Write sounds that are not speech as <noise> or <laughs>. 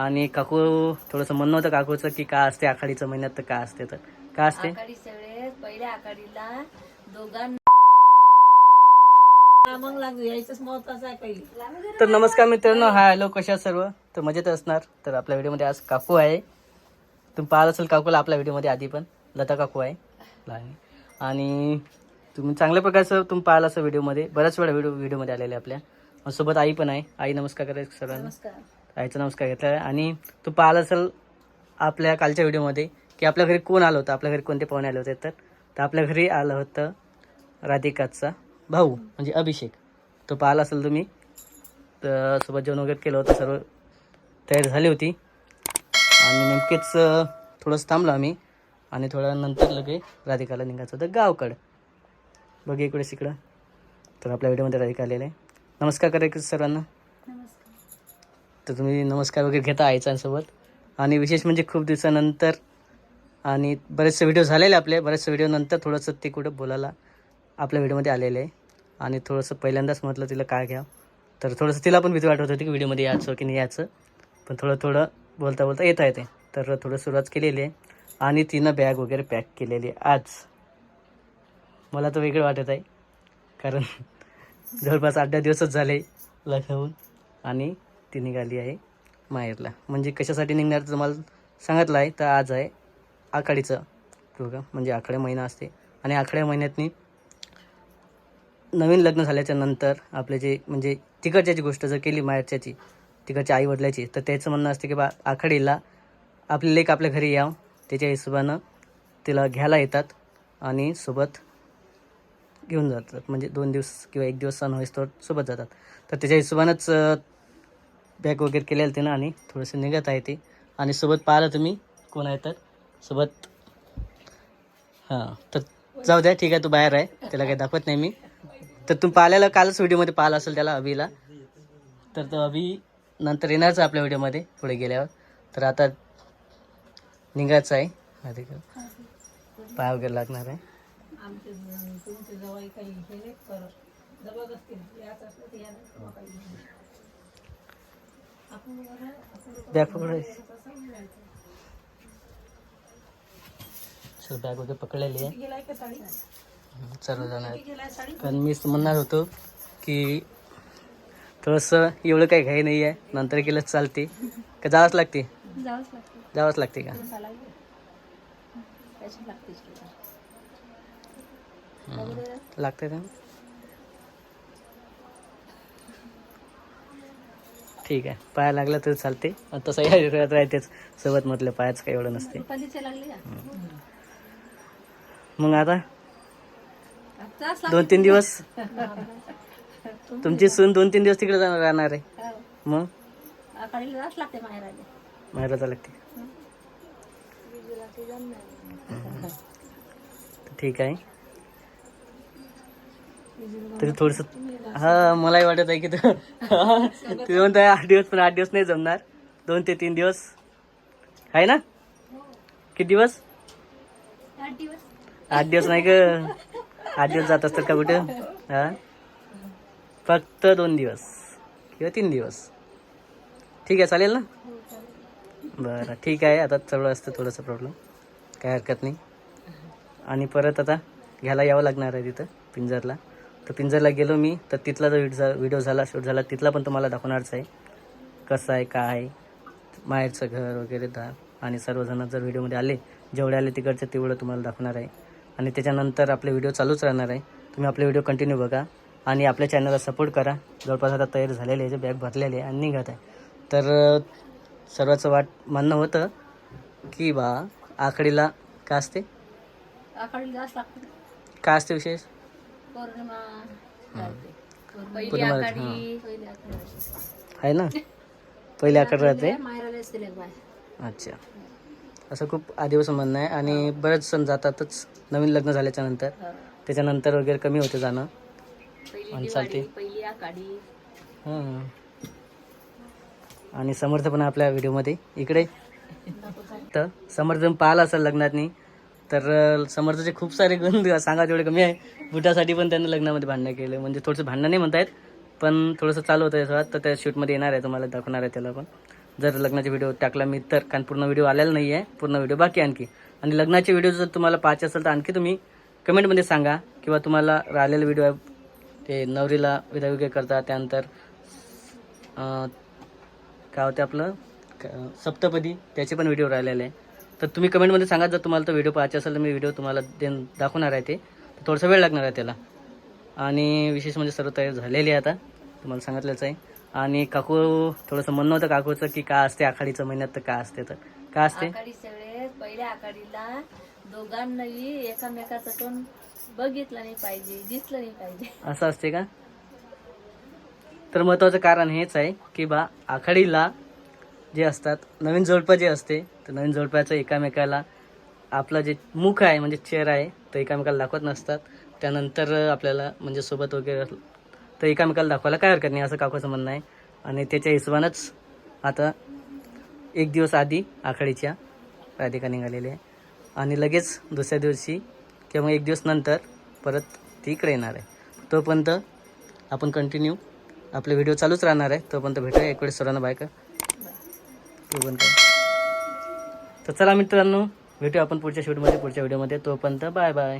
आणि काकू थोडंसं म्हणणं होतं काकूचं की का असते आखाडीचं महिन्यात तर का असते तर. का असते? पहिल्या आकाडीला दोघांना मग लागू यायचंच महत्वाचं आहे पहिली. तर नमस्कार मित्रांनो हाय हॅलो कशा सर्व? तर मजेत असणार. तर आपल्या व्हिडिओमध्ये आज काकू आहे. तुम्ही पाहिलं असेल काकूला आपल्या व्हिडिओमध्ये आधी पण. लता काकू आहे. लहान आणि तुम्ही चांगल्या प्रकारचं तुम्ही पाहिलं असं व्हिडिओमध्ये. बऱ्याच वेळा व्हिडिओ व्हिडिओमध्ये आलेले आपल्या. सोबत आई पण आहे. आई नमस्कार करायचं सर्वांना नमस्कार. आईचा नमस्कार घेतला आहे आणि तू पाहिलं असेल आपल्या कालच्या व्हिडिओमध्ये की आपल्या घरी कोण आलं होतं? आपल्या घरी कोणते पाहुणे आले होते? तर तर आपल्या घरी आलं होतं राधिकाचा भाऊ म्हणजे अभिषेक. तो पाहिला असेल तुम्ही तर सोबत जेवण वगैरे केलं होतं सर्व तयार झाली होती. आणि नेमकेच थोडंसं थांबलो आम्ही. आणि थोड्या नंतर लगे राधिकाला निघायचं होतं गावकडं. बघ इकडे तिकडं. तर आपल्या व्हिडिओमध्ये राधिका आलेलं आहे. नमस्कार करायचं सर्वांना. तर तुम्ही नमस्कार वगैरे घेता आईचांसोबत आणि विशेष म्हणजे खूप दिवसानंतर आणि बरेचसे व्हिडिओ झालेले आपले बरेचसे व्हिडिओनंतर थोडंसं ते कुठं बोलायला आपल्या व्हिडिओमध्ये आलेलं आहे. आणि थोडंसं पहिल्यांदाच म्हटलं तिला काय घ्या तर थोडंसं तिला पण भीती वाटत होती की व्हिडिओमध्ये यायचं की नाही यायचं. पण थोडं थोडं बोलता बोलता येता येते. तर थोडं सुरुवात केलेली आहे. आणि तिनं बॅग वगैरे पॅक केलेली आहे आज. मला तर वेगळं वाटत आहे. कारण <laughs> जवळपास आठ दहा दिवसच झाले लग्न होऊन आणि ती निघाली आहे माहेरला. म्हणजे कशासाठी निघणार तुम्हाला सांगितलं आहे तर आज आहे आखाडीचं. बघा म्हणजे आखाड्या महिना असते. आणि आखाड्या महिन्यातनी नवीन लग्न झाल्याच्यानंतर आपले जे म्हणजे तिकडच्याची गोष्ट जर केली माहेरच्याची तिकडच्या आईवडिलाची तर त्याचं म्हणणं असते की बा आखाडीला आपले लेख आपल्या घरी यावं. त्याच्या हिशोबानं तिला घ्यायला येतात आणि सोबत घेऊन जातात. म्हणजे दोन दिवस किंवा एक दिवस सण होईस तर सोबत जातात. तर त्याच्या हिशोबानंच पॅक वगैरे केलेलं ते ना आणि थोडंसं निघत आहे ते. आणि सोबत पाहिलं तुम्ही कोण आहे तर? सोबत हां तर जाऊ द्या ठीक आहे तू बाहेर आहे. त्याला काही दाखवत नाही मी. तर तू पाहिलेला कालच व्हिडिओमध्ये पाहिलं असेल त्याला अभिला. तर तो अभि नंतर येणारच आहे आपल्या व्हिडिओमध्ये पुढे गेल्यावर. तर आता निघायचं आहे. आधी का? पाय वगैरे लागणार आहे. काही बॅग पकड तसं म्हणायचं. बॅग वगैरे पकडलेली आहे. सर्व जण आहेत गेलाय साडी? पण मी म्हणणार होतो की थोडंसं एवढं काही घाई नाही आहे नंतर केलंच चालते. का जावंच लागते? जावंच लागतं. का? लागते का? ठीक आहे. पाया लागला तर चालते. तसं या राहतेच. सोबत म्हटलं पायाच काही एवढं नसते. मग आता? दोन तीन दिवस? तुमची सून दोन तीन दिवस तिकडे जाणार राहणार आहे. मग? माहेराचा लागते. ठीक आहे. तरी थोडस हा मलाही वाटत आहे की तू तुम्ही म्हणताय आठ दिवस पण आठ दिवस नाही जमणार. दोन ते तीन दिवस. आहे ना? किती दिवस? आठ दिवस. नाही का? आठ दिवस जात असतात का कुठं? हा? फक्त दोन दिवस. किंवा तीन दिवस. ठीक आहे चालेल ना? बरं ठीक आहे. आता चढलं असतं थोडंसं प्रॉब्लेम काय हरकत नाही. आणि परत आता घ्यायला यावं लागणार आहे तिथं पिंजरला. तर पिंजरला गेलो मी तर तिथला जो व्हिडिओ व्हिडिओ झाला शूट झाला तिथला पण तुम्हाला दाखवणारच आहे. कसं आहे काय आहे? माहेरचं घर वगैरे दा आणि सर्वजण जर व्हिडिओमध्ये आले जेवढे आले तिकडचे तेवढं तुम्हाला दाखवणार आहे. आणि त्याच्यानंतर आपले व्हिडिओ चालूच राहणार आहे. तुम्ही आपले व्हिडिओ कंटिन्यू बघा. आणि आपल्या चॅनलला सपोर्ट करा. जवळपास आता तयार झालेले आहे बॅग भरलेले आहे आणि निघत आहे. तर सर्वांचं वाट म्हणणं होतं की बा आकडीला का असते? का असते विशेष? पौर्णिमा राहते. पहिली पौर्णिमा राहते, पहिली आहे ना? पहिले आकड राहते? माहेराला दिले बाय अच्छा. असं खूप आधीपासून म्हणणं आहे आणि बरेच सण जातातच नवीन लग्न झाल्याच्यानंतर. त्याच्यानंतर वगैरे कमी होते जाणं. पहिली आणि चालते. पहिली हां. आणि समर्थ पण आपल्या व्हिडिओमध्ये. इकडे. तर समर्थ पाहिला असेल लग्नातनी तर समर्थचे खूप सारे गुण सांगा तेवढे कमी आहे. बुटासाठी पण त्यांना लग्नामध्ये भांडणं केले. म्हणजे थोडंसं भांडणं नाही म्हणतायत पण थोडंसं चालू होतं थोडा तर त्या शूटमध्ये येणार आहे तुम्हाला दाखवणार आहे त्याला पण. जर लग्नाचा व्हिडिओ टाकला मी तर. कारण पूर्ण व्हिडिओ आलेला नाही आहे पूर्ण व्हिडिओ बाकी आणखी. आणि लग्नाचे व्हिडिओ जर तुम्हाला पाहायचे असेल तर आणखी तुम्ही कमेंटमध्ये सांगा. किंवा तुम्हाला राहिलेले व्हिडिओ आहे ते नवरीला विधा वगैरे करतात. त्यानंतर काय होते आपलं? सप्तपदी त्याचे पण व्हिडिओ राहिलेले आहे. तर तुम्ही कमेंटमध्ये सांगा जर तुम्हाला तो व्हिडिओ पाहायचा असेल तर मी व्हिडिओ तुम्हाला देन दाखवणार आहे ते. थोडासा वेळ लागणार आहे त्याला. आणि विशेष म्हणजे सर्व तयार झालेली आहे आता. तुम्हाला सांगितलंच आहे. आणि काकू थोडंसं म्हणणं होतं काकूचं की काय असते आखाडीचं महिन्यात तर काय असते तर. काय असते? पहिल्या आखाडीला दोघांनाही एकामेकाचं तोंड बघितलं नाही पाहिजे दिसलं नाही पाहिजे. असं असते का? तर महत्त्वाचं कारण हेच आहे की बा आखाडीला जे असतात नवीन जोडपं जे असते तर नवीन जोडप्याचं एकामेकाला आपला जे मुख आहे म्हणजे चेहरा आहे तो एकामेकाला दाखवत नसतात. त्यानंतर आपल्याला म्हणजे सोबत वगैरे तर एकामेकाला दाखवायला काय हरकत नाही असं काकूचं म्हणणं आहे. आणि त्याच्या हिशोबानंच आता एक दिवस आधी आखाडीच्या राधिका निघालेली आहे. आणि लगेच दुसऱ्या दिवशी किंवा एक दिवस नंतर परत ती इकडे येणार आहे. तोपर्यंत आपण कंटिन्यू आपले व्हिडिओ चालूच राहणार आहे. तोपर्यंत भेटूया. एक वेळेस सर्वांना बायका तू पण काय तर चला मित्रांनो भेटू आपण पुढच्या शूटमध्ये पुढच्या व्हिडिओमध्ये तोपर्यंत बाय बाय.